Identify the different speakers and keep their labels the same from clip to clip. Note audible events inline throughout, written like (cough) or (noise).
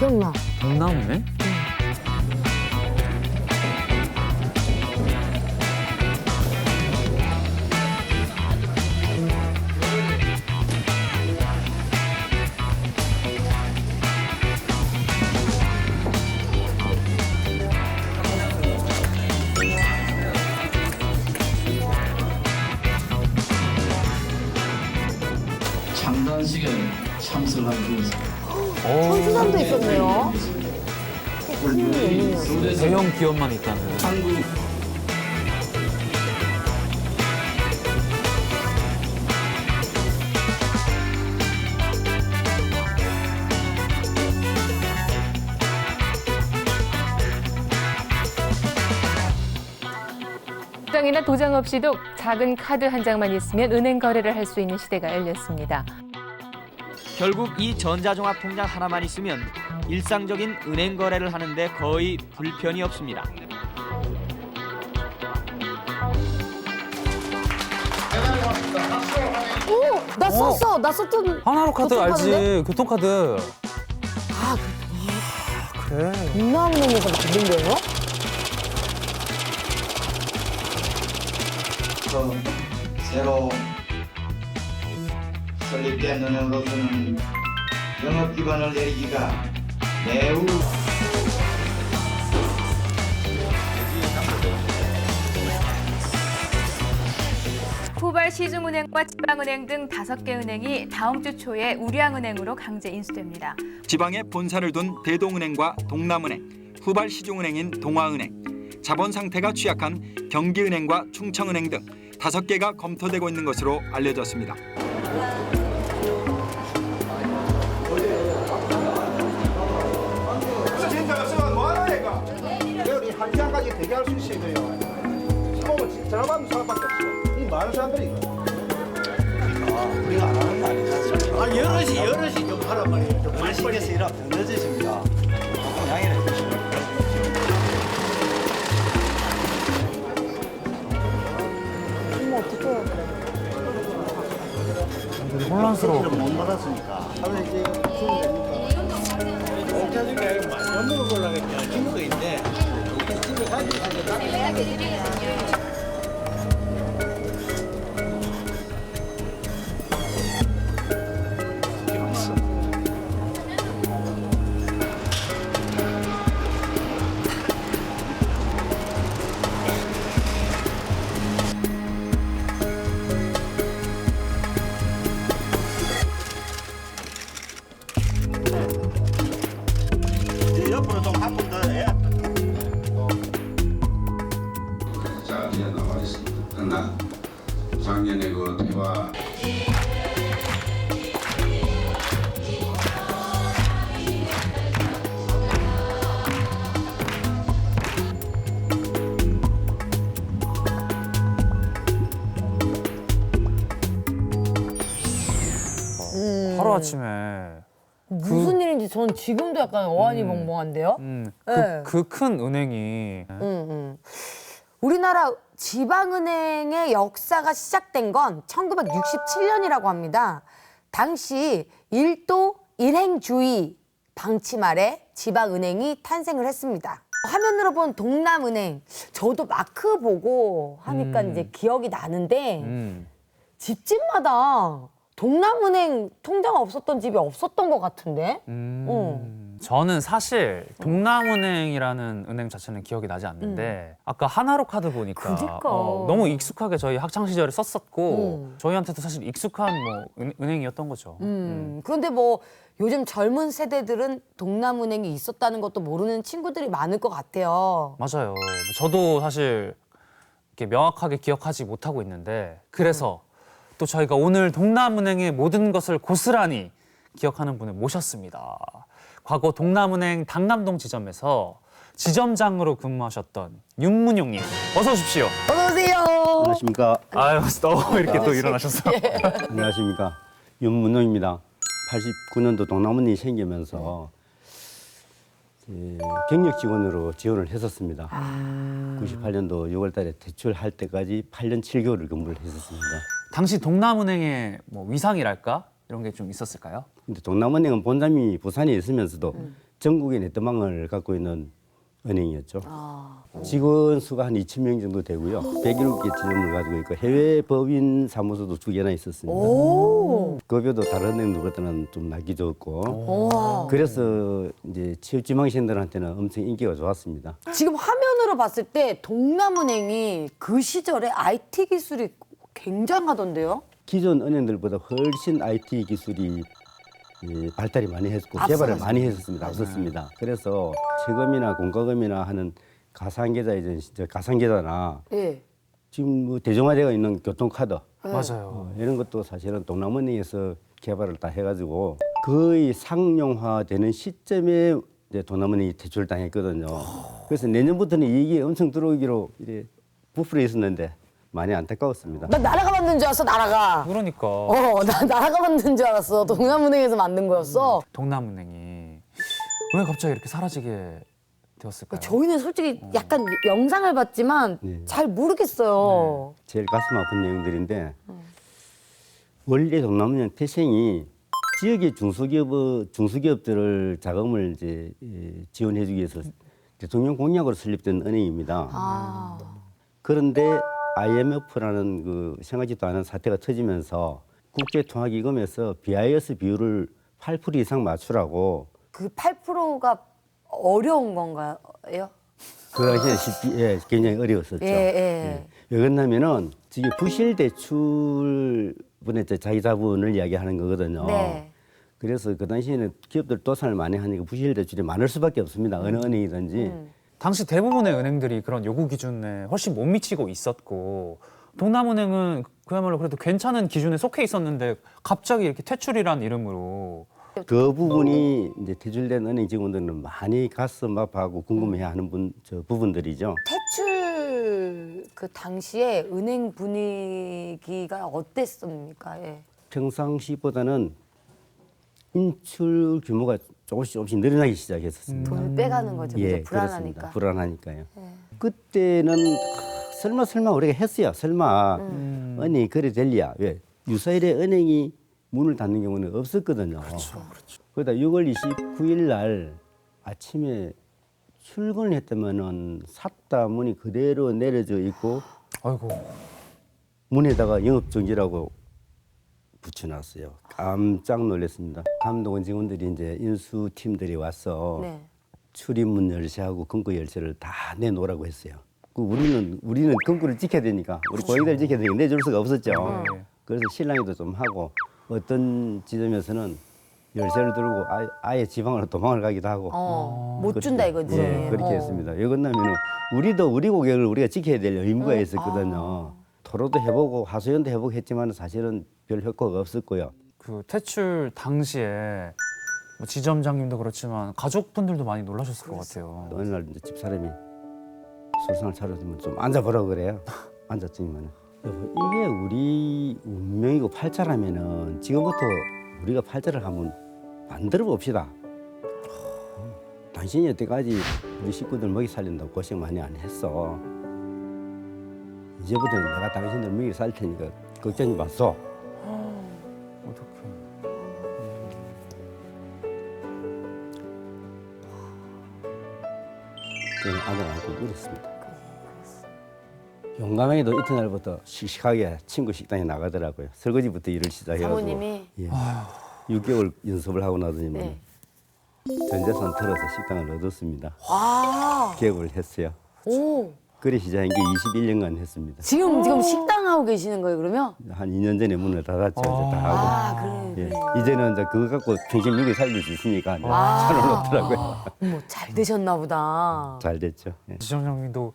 Speaker 1: 기억나.
Speaker 2: 동남네?
Speaker 3: 창단식에 참석하게 되었습니 다.
Speaker 1: 천수산도 있었네요.
Speaker 2: 대형 기업만 있다는.
Speaker 3: 한국
Speaker 4: 도장이나 도장 없이도 작은 카드 한 장만 있으면 은행 거래를 할 수 있는 시대가 열렸습니다.
Speaker 5: 결국 이 전자종합 통장 하나만 있으면 일상적인 은행 거래를 하는데 거의 불편이 없습니다.
Speaker 1: 오, 나 썼어. 나 썼던.
Speaker 2: 하나로 카드? 알지? 교통카드.
Speaker 1: 아,
Speaker 2: 그래.
Speaker 1: 동남은행에서 만든 거예요?
Speaker 3: 그 새로 설립된 은행으로서는 영업 기반을 내리기가 매우
Speaker 4: 후발 시중은행과 지방은행 등 다섯 개 은행이 다음 주 초에 우량은행으로 강제 인수됩니다.
Speaker 6: 지방에 본사를 둔 대동은행과 동남은행, 후발 시중은행인 동아은행, 자본 상태가 취약한 경기은행과 충청은행 등 다섯 개가 검토되고 있는 것으로 알려졌습니다.
Speaker 2: 혼란스러워.
Speaker 7: 못 받았으니까. 하면 이제 주면 됩니까?
Speaker 8: 밥 먹을 걸로 하겠냐. 친구도 있네. 집에 가지고 있
Speaker 9: 그러나 작년에 그 대화
Speaker 2: 하루 아침에.
Speaker 1: 무슨 일인지 전 지금도 약간 어안이 멍멍한데요?
Speaker 2: 음,
Speaker 1: 네.
Speaker 2: 그큰 은행이
Speaker 1: 음, 음. 우리나라 지방은행의 역사가 시작된 건 1967년이라고 합니다. 당시 일도 일행주의 방침 아래 지방은행이 탄생을 했습니다. 화면으로 본 동남은행, 저도 마크 보고 하니까
Speaker 2: 음.
Speaker 1: 이제 기억이 나는데
Speaker 2: 음.
Speaker 1: 집집마다 동남은행 통장 없었던 집이 없었던 것 같은데?
Speaker 2: 음.
Speaker 1: 어.
Speaker 2: 저는 사실 동남은행이라는 은행 자체는 기억이 나지 않는데 아까 하나로 카드 보니까
Speaker 1: 음. 그니까.
Speaker 2: 어, 너무 익숙하게 저희 학창 시절에 썼었고
Speaker 1: 음.
Speaker 2: 저희한테도 사실 익숙한 뭐 은, 은행이었던 거죠.
Speaker 1: 음, 그런데 뭐 요즘 젊은 세대들은 동남은행이 있었다는 것도 모르는 친구들이 많을 것 같아요.
Speaker 2: 맞아요. 저도 사실 이렇게 명확하게 기억하지 못하고 있는데 그래서 또 저희가 오늘 동남은행의 모든 것을 고스란히 기억하는 분을 모셨습니다. 과거 동남은행 당남동 지점에서 지점장으로 근무하셨던 윤문용님 어서 오십시오.
Speaker 1: 어서 오세요.
Speaker 7: 안녕하십니까.
Speaker 2: 아유, 또 이렇게 또 일어나셨어.
Speaker 7: 안녕하십니까. 윤문호입니다. 89년도 동남은이 생기면서 이제 경력 직원으로 지원을 했었습니다. 98년도 6월 달에 퇴출할 때까지 8년 7개월을 근무를 했었습니다.
Speaker 2: 당시 동남은행의 뭐 위상이랄까 이런 게 좀 있었을까요?
Speaker 7: 근데 동남은행은 본점이 부산에 있으면서도 전국에 네트망을 갖고 있는 은행이었죠.
Speaker 1: 아.
Speaker 7: 직원 수가 한 2천 명 정도 되고요. 107개 지점을 가지고 있고 해외 법인 사무소도 두 개나 있었습니다.
Speaker 1: 오.
Speaker 7: 급여도 다른 은행들보다는 좀 나기 좋고
Speaker 1: 우와.
Speaker 7: 그래서 이제 취업 지망생들한테는 엄청 인기가 좋았습니다.
Speaker 1: 지금 화면으로 봤을 때 동남은행이 그 시절에 IT 기술이 굉장하던데요?
Speaker 7: 기존 은행들보다 훨씬 IT 기술이 이 발달이 많이 했고 개발을
Speaker 1: 앞서가죠.
Speaker 7: 많이 했었습니다. 앞섰습니다. 그래서 세금이나 공과금이나 하는 가상계좌 이제 진짜 가상계좌나
Speaker 1: 예.
Speaker 7: 지금 뭐 대중화되어 있는 교통카드
Speaker 2: 맞아요.
Speaker 7: 어, 이런 것도 사실은 동남은행에서 개발을 다 해가지고 거의 상용화되는 시점에 이제 동남은행이 퇴출당했거든요. 그래서 내년부터는 이익이 엄청 들어오기로 이제 부풀어 있었는데 많이 안타까웠습니다.
Speaker 1: 나 나라가 만든 줄 알았어, 나라가.
Speaker 2: 그러니까
Speaker 1: 어, 나 나라가 만든 줄 알았어. 동남은행에서 만든 거였어.
Speaker 2: 동남은행이 왜 갑자기 이렇게 사라지게 되었을까요?
Speaker 1: 저희는 솔직히 약간 영상을 봤지만
Speaker 7: 네.
Speaker 1: 잘 모르겠어요.
Speaker 7: 제일 가슴 아픈 내용들인데 원래 동남은행 태생이 지역의 중소기업 중소기업들을 자금을 이제 예, 지원해주기 위해서 대통령 공약으로 설립된 은행입니다.
Speaker 1: 아.
Speaker 7: 그런데 IMF라는 그 생각지도 않은 사태가 터지면서 국제통화기금에서 BIS 비율을 8% 이상 맞추라고
Speaker 1: 그 8%가 어려운 건가요?
Speaker 7: 그 당시에 예, 굉장히 어려웠었죠.
Speaker 1: 예, 예.
Speaker 7: 왜 그러냐면은 지금 부실 대출분의 자기 자본을 이야기하는 거거든요.
Speaker 1: 네.
Speaker 7: 그래서 그 당시에는 기업들 도산을 많이 하니까 부실 대출이 많을 수밖에 없습니다. 어느 은행이든지.
Speaker 1: 음.
Speaker 2: 당시 대부분의 은행들이 그런 요구 기준에 훨씬 못 미치고 있었고 동남은행은 그야말로 그래도 괜찮은 기준에 속해 있었는데 갑자기 이렇게 퇴출이란 이름으로
Speaker 7: 그 부분이 이제 퇴출된 은행 직원들은 많이 가슴 아파하고 궁금해하는 분, 저 부분들이죠.
Speaker 1: 퇴출 그 당시에 은행 분위기가 어땠습니까? 예.
Speaker 7: 평상시보다는 인출 규모가 조금씩 조금씩 늘어나기 시작했었습니다.
Speaker 1: 돈을 빼가는 거죠. 그죠?
Speaker 7: 예,
Speaker 1: 불안하니까.
Speaker 7: 그렇습니다. 불안하니까요. 그때는 설마 설마 우리가 했어요. 설마
Speaker 1: 음.
Speaker 7: 은행이 그래 될리야. 왜? 유사일에 은행이 문을 닫는 경우는 없었거든요. 그렇죠. 그러다 6월 29일 날 아침에 출근을 했다면은 샀다 문이 그대로 내려져 있고
Speaker 2: 아이고
Speaker 7: 문에다가 영업 정지라고 붙여놨어요. 깜짝 놀랐습니다. 감독원 직원들이 이제 인수팀들이 와서
Speaker 1: 네.
Speaker 7: 출입문 열쇠하고 금고 열쇠를 다 내놓으라고 했어요. 그 우리는 우리는 금고를 지켜야 되니까 우리 고객들 지켜야 되니까 내줄 수가 없었죠.
Speaker 2: 네.
Speaker 7: 그래서 실랑이도 좀 하고 어떤 지점에서는 열쇠를 들고 아예, 아예 지방으로 도망을 가기도 하고
Speaker 1: 어, 못 준다 이거지.
Speaker 7: 예, 그렇게
Speaker 1: 어.
Speaker 7: 했습니다. 이건나면은 우리도 우리 고객을 우리가 지켜야 될 의무가
Speaker 1: 음,
Speaker 7: 있었거든요.
Speaker 1: 아.
Speaker 7: 토로도 해보고 하소연도 해보고 했지만 사실은 별 효과가 없었고요.
Speaker 2: 그 퇴출 당시에 뭐 지점장님도 그렇지만 가족분들도 많이 놀라셨을 것 같아요.
Speaker 7: 어느 날 이제 집사람이 술상을 차려주면 좀 앉아보라고 그래요. (laughs) 앉았더니만 여보 이게 우리 운명이고 팔자라면은 지금부터 우리가 팔자를 한번 만들어 봅시다. 당신이 여태까지 우리 식구들 먹이 살린다고 고생 많이 안 했어. 이제부터는 내가 당신들 먹이 살 테니까 걱정이 마소. 저는 아들 안고 울었습니다. 용감하게도 이튿날부터 씩씩하게 친구 식당에 나가더라고요. 설거지부터 일을 시작해가지고
Speaker 1: 사모님이
Speaker 7: 예. 6개월 연습을 하고 나더니만
Speaker 1: 네.
Speaker 7: 전 재산 털어서 식당을 얻었습니다.
Speaker 1: 아,
Speaker 7: 개업을 했어요.
Speaker 1: 오.
Speaker 7: 시작한 게 21년간 했습니다.
Speaker 1: 지금 지금 식당 하고 계시는 거예요, 그러면?
Speaker 7: 한 2년 전에 문을 닫았죠. 이제 다 하고.
Speaker 1: 아, 그래.
Speaker 7: 예. 이제는 이제 그거 갖고 평생 여기 살릴 수 있으니까 이제
Speaker 1: 아.
Speaker 7: 놓더라고요.
Speaker 1: 어머, 잘 되셨나 보다.
Speaker 7: 잘 됐죠. 예.
Speaker 2: 지점장님도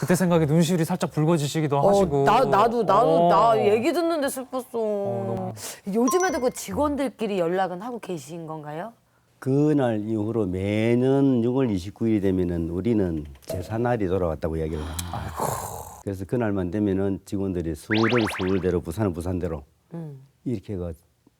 Speaker 2: 그때 생각에 눈시울이 살짝 붉어지시기도
Speaker 1: 어,
Speaker 2: 하시고.
Speaker 1: 나 나도 나도
Speaker 2: 어.
Speaker 1: 나 얘기 듣는데 슬펐어.
Speaker 2: 너무.
Speaker 1: 요즘에도 그 직원들끼리 연락은 하고 계신 건가요?
Speaker 7: 그날 이후로 매년 6월 29일이 되면은 우리는 제사날이 돌아왔다고 이야기를 합니다. 그래서 그날만 되면은 직원들이 서울은 서울대로 부산은 부산대로
Speaker 1: 음.
Speaker 7: 이렇게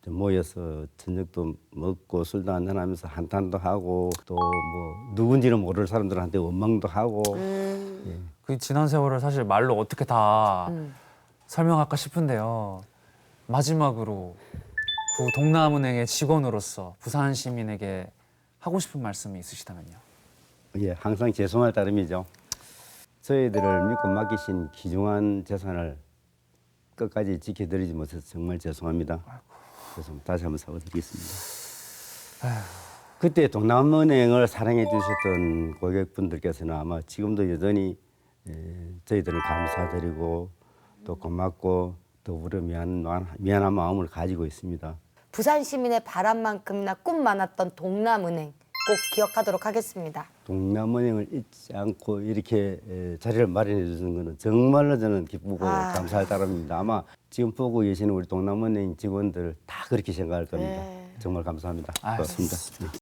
Speaker 7: 좀 모여서 저녁도 먹고 술도 한잔 하면서 한탄도 하고 또 뭐 누군지는 모를 사람들한테 원망도 하고
Speaker 1: 음.
Speaker 2: 그 지난 세월을 사실 말로 어떻게 다
Speaker 1: 음.
Speaker 2: 설명할까 싶은데요. 마지막으로 그 동남은행의 직원으로서 부산 시민에게 하고 싶은 말씀이 있으시다면요.
Speaker 7: 예, 항상 죄송할 따름이죠. 저희들을 믿고 맡기신 귀중한 재산을 끝까지 지켜드리지 못해서 정말 죄송합니다. 그래서 다시 한번 사과드리겠습니다. 그때 동남은행을 사랑해 주셨던 고객분들께서는 아마 지금도 여전히 에, 저희들은 감사드리고 또 고맙고 더불어 미안, 미안한 마음을 가지고 있습니다.
Speaker 1: 부산 시민의 바람만큼이나 꿈 많았던 동남은행 꼭 기억하도록 하겠습니다.
Speaker 7: 동남은행을 잊지 않고 이렇게 에, 자리를 마련해 주는 것은 정말로 저는 기쁘고
Speaker 1: 아.
Speaker 7: 감사할 따름입니다. 아마 지금 보고 계시는 우리 동남은행 직원들 다 그렇게 생각할 겁니다.
Speaker 1: 네.
Speaker 7: 정말 감사합니다. 고맙습니다. 네.